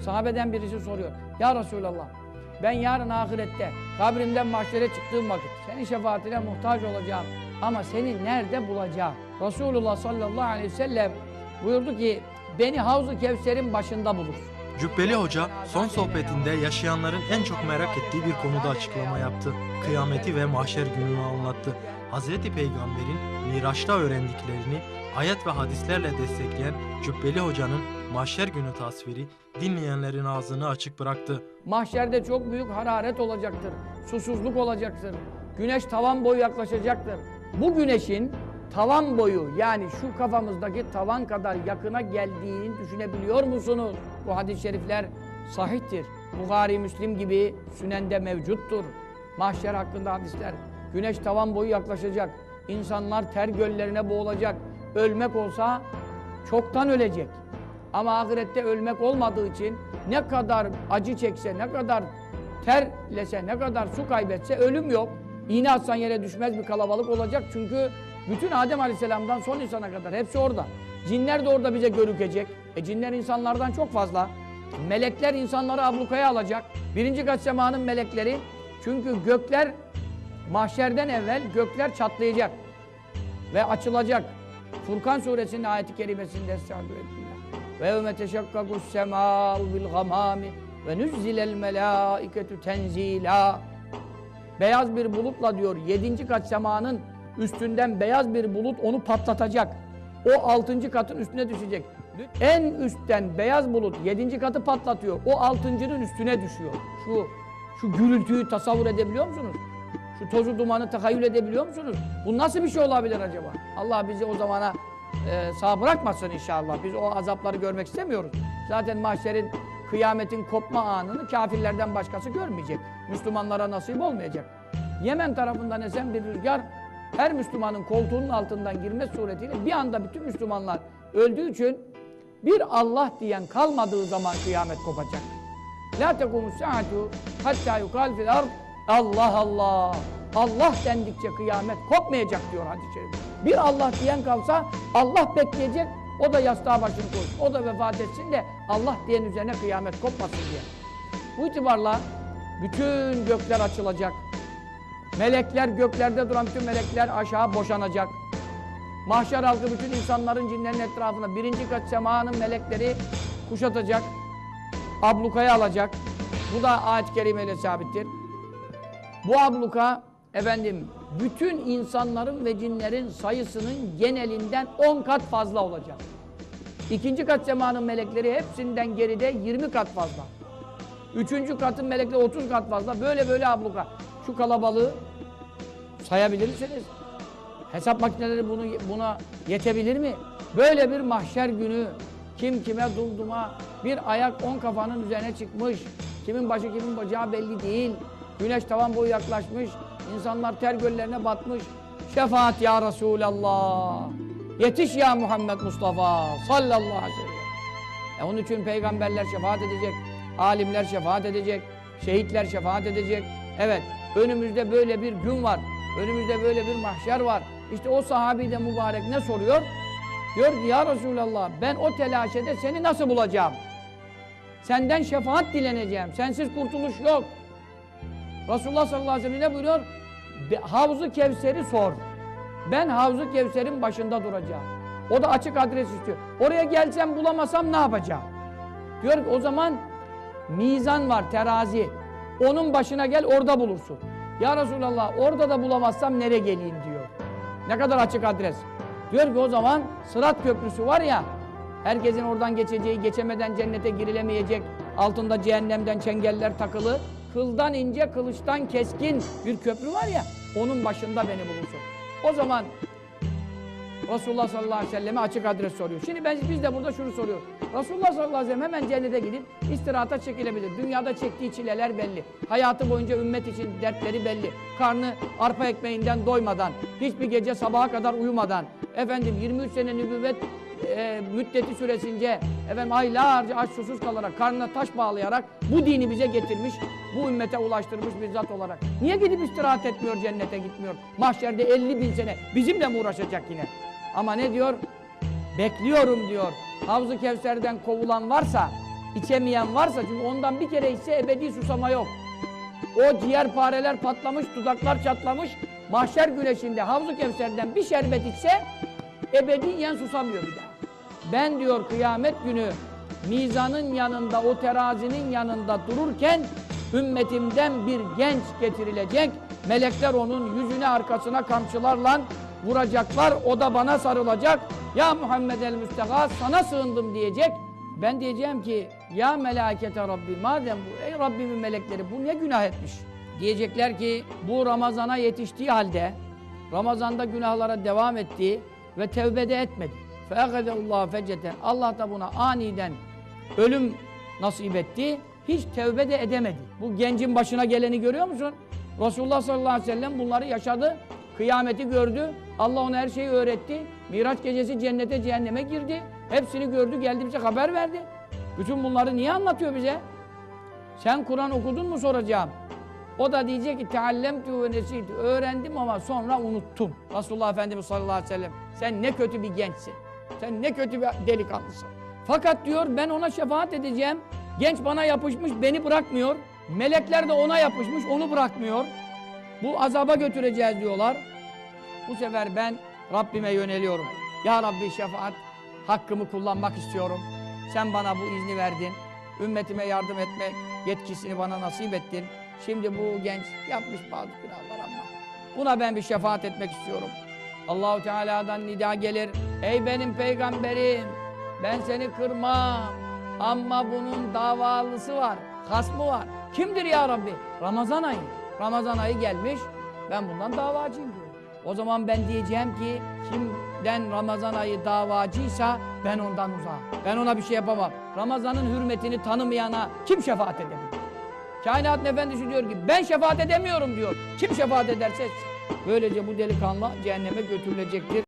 Sahabeden birisi soruyor. Ya Resulallah ben yarın ahirette kabrimden mahşere çıktığım vakit senin şefaatine muhtaç olacağım. Ama seni nerede bulacağım? Resulullah sallallahu aleyhi ve sellem buyurdu ki beni Havzu Kevser'in başında bulursun. Cübbeli Hoca son sohbetinde yaşayanların en çok merak ettiği bir konuda açıklama yaptı. Kıyameti ve mahşer gününü anlattı. Hazreti Peygamber'in Miraç'ta öğrendiklerini ayet ve hadislerle destekleyen Cübbeli Hoca'nın mahşer günü tasviri dinleyenlerin ağzını açık bıraktı. Mahşerde çok büyük hararet olacaktır. Susuzluk olacaktır. Güneş tavan boyu yaklaşacaktır. Bu güneşin tavan boyu yani şu kafamızdaki tavan kadar yakına geldiğini düşünebiliyor musunuz? Bu hadis-i şerifler sahihtir. Bukhari, Müslim gibi sünende mevcuttur. Mahşer hakkında hadisler. Güneş tavan boyu yaklaşacak. İnsanlar ter göllerine boğulacak. Ölmek olsa çoktan ölecek. Ama ahirette ölmek olmadığı için ne kadar acı çekse, ne kadar terlese, ne kadar su kaybetse ölüm yok. İğne atsan yere düşmez bir kalabalık olacak çünkü bütün Adem Aleyhisselam'dan son insana kadar hepsi orada. Cinler de orada bize görükecek. E cinler insanlardan çok fazla. Melekler insanları ablukaya alacak. Birinci kat semanın melekleri çünkü gökler mahşerden evvel gökler çatlayacak ve açılacak. Furkan suresinin ayeti kerimesinde estağfurullah. Ve yevme teşekkakus semâ'u bil gamâmi ve nüzzilel melâiketu tenzîlâ. Beyaz bir bulutla diyor yedinci kat semanın üstünden beyaz bir bulut onu patlatacak. O altıncı katın üstüne düşecek. En üstten beyaz bulut yedinci katı patlatıyor. O altıncının üstüne düşüyor. Şu şu gürültüyü tasavvur edebiliyor musunuz? Şu tozu dumanı tahayyül edebiliyor musunuz? Bu nasıl bir şey olabilir acaba? Allah bizi o zamana e, sağ bırakmasın inşallah. Biz o azapları görmek istemiyoruz. Zaten mahşerin, kıyametin kopma anını kafirlerden başkası görmeyecek. Müslümanlara nasip olmayacak. Yemen tarafından esen bir rüzgar her Müslümanın koltuğunun altından girme suretiyle bir anda bütün Müslümanlar öldüğü için bir Allah diyen kalmadığı zaman kıyamet kopacak. La tekumus saatu hatta yukal fil ard Allah Allah. Allah dendikçe kıyamet kopmayacak diyor hadis-i şerif. Bir Allah diyen kalsa Allah bekleyecek. O da yastığa başını koysun. O da vefat etsin de Allah diyen üzerine kıyamet kopmasın diye. Bu itibarla bütün gökler açılacak. Melekler göklerde duran bütün melekler aşağı boşanacak. Mahşer halkı bütün insanların cinlerin etrafına birinci kat semanın melekleri kuşatacak. Ablukaya alacak. Bu da ayet-i kerimeyle sabittir. Bu abluka efendim bütün insanların ve cinlerin sayısının genelinden 10 kat fazla olacak. İkinci kat semanın melekleri hepsinden geride 20 kat fazla. Üçüncü katın melekleri 30 kat fazla. Böyle böyle abluka. Şu kalabalığı sayabilir misiniz? Hesap makineleri bunu buna yetebilir mi? Böyle bir mahşer günü kim kime dumduma bir ayak on kafanın üzerine çıkmış. Kimin başı kimin bacağı belli değil. Güneş tavan boyu yaklaşmış. İnsanlar ter göllerine batmış. Şefaat ya Resulallah. Yetiş ya Muhammed Mustafa sallallahu aleyhi ve sellem. E onun için peygamberler şefaat edecek. Alimler şefaat edecek. Şehitler şefaat edecek. Evet önümüzde böyle bir gün var. Önümüzde böyle bir mahşer var. İşte o sahabi de mübarek ne soruyor? Diyor ki ya Resulallah ben o telaşede seni nasıl bulacağım? Senden şefaat dileneceğim. Sensiz kurtuluş yok. Resulullah sallallahu aleyhi ve sellem ne buyuruyor? Havzu Kevser'i sor. Ben Havzu Kevser'in başında duracağım. O da açık adres istiyor. Oraya gelsem bulamasam ne yapacağım? Diyor ki o zaman mizan var, terazi. Onun başına gel orada bulursun. Ya Resulallah orada da bulamazsam nereye geleyim diyor. Ne kadar açık adres. Diyor ki o zaman Sırat Köprüsü var ya, herkesin oradan geçeceği, geçemeden cennete girilemeyecek, altında cehennemden çengeller takılı, kıldan ince, kılıçtan keskin bir köprü var ya, onun başında beni bulursun. O zaman Resulullah sallallahu aleyhi ve selleme açık adres soruyor. Şimdi ben, biz de burada şunu soruyoruz. Resulullah sallallahu aleyhi ve sellem hemen cennete gidip istirahata çekilebilir. Dünyada çektiği çileler belli. Hayatı boyunca ümmet için dertleri belli. Karnı arpa ekmeğinden doymadan, hiçbir gece sabaha kadar uyumadan, efendim 23 sene nübüvvet e, müddeti süresince efendim aylarca aç susuz kalarak, karnına taş bağlayarak bu dini bize getirmiş, bu ümmete ulaştırmış bir zat olarak. Niye gidip istirahat etmiyor, cennete gitmiyor? Mahşerde 50 bin sene bizimle mi uğraşacak yine? Ama ne diyor? Bekliyorum diyor. Havzu Kevser'den kovulan varsa içemeyen varsa çünkü ondan bir kere içse ebedi susama yok. O ciğerpareler patlamış, dudaklar çatlamış. Mahşer güneşinde Havzu Kevser'den bir şerbet içse ebediyen susamıyor bir daha. Ben diyor kıyamet günü mizanın yanında, o terazinin yanında dururken ümmetimden bir genç getirilecek. Melekler onun yüzüne arkasına kamçılarla vuracaklar. O da bana sarılacak. Ya Muhammed el Müstega sana sığındım diyecek. Ben diyeceğim ki ya melakete Rabbi madem bu ey Rabbimin melekleri bu ne günah etmiş? Diyecekler ki bu Ramazan'a yetiştiği halde Ramazan'da günahlara devam etti ve tevbe de etmedi. فَاَخَذَ feceten Allah da buna aniden ölüm nasip etti. Hiç tevbe de edemedi. Bu gencin başına geleni görüyor musun? Resulullah sallallahu aleyhi ve sellem bunları yaşadı. Kıyameti gördü. Allah ona her şeyi öğretti. Miraç gecesi cennete cehenneme girdi. Hepsini gördü geldi bize haber verdi. Bütün bunları niye anlatıyor bize? Sen Kur'an okudun mu soracağım. O da diyecek ki teallemtü ve nesiytü. Öğrendim ama sonra unuttum. Resulullah Efendimiz sallallahu aleyhi ve sellem sen ne kötü bir gençsin. Sen ne kötü bir delikanlısın. Fakat diyor ben ona şefaat edeceğim. Genç bana yapışmış beni bırakmıyor. Melekler de ona yapışmış onu bırakmıyor. Bu azaba götüreceğiz diyorlar. Bu sefer ben Rabbime yöneliyorum. Ya Rabbi şefaat hakkımı kullanmak istiyorum. Sen bana bu izni verdin. Ümmetime yardım etmek yetkisini bana nasip ettin. Şimdi bu genç yapmış bazı günahlar ama buna ben bir şefaat etmek istiyorum. Allahu Teala'dan nida gelir. Ey benim peygamberim ben seni kırmam. Ama bunun davalısı var, hasmı var. Kimdir ya Rabbi? Ramazan ayı. Ramazan ayı gelmiş. Ben bundan davacıyım diyor. O zaman ben diyeceğim ki kimden Ramazan ayı davacıysa ben ondan uzağım. Ben ona bir şey yapamam. Ramazan'ın hürmetini tanımayana kim şefaat edebilir? Kainatın efendisi diyor ki ben şefaat edemiyorum diyor. Kim şefaat ederse. Böylece bu delikanlı cehenneme götürülecektir.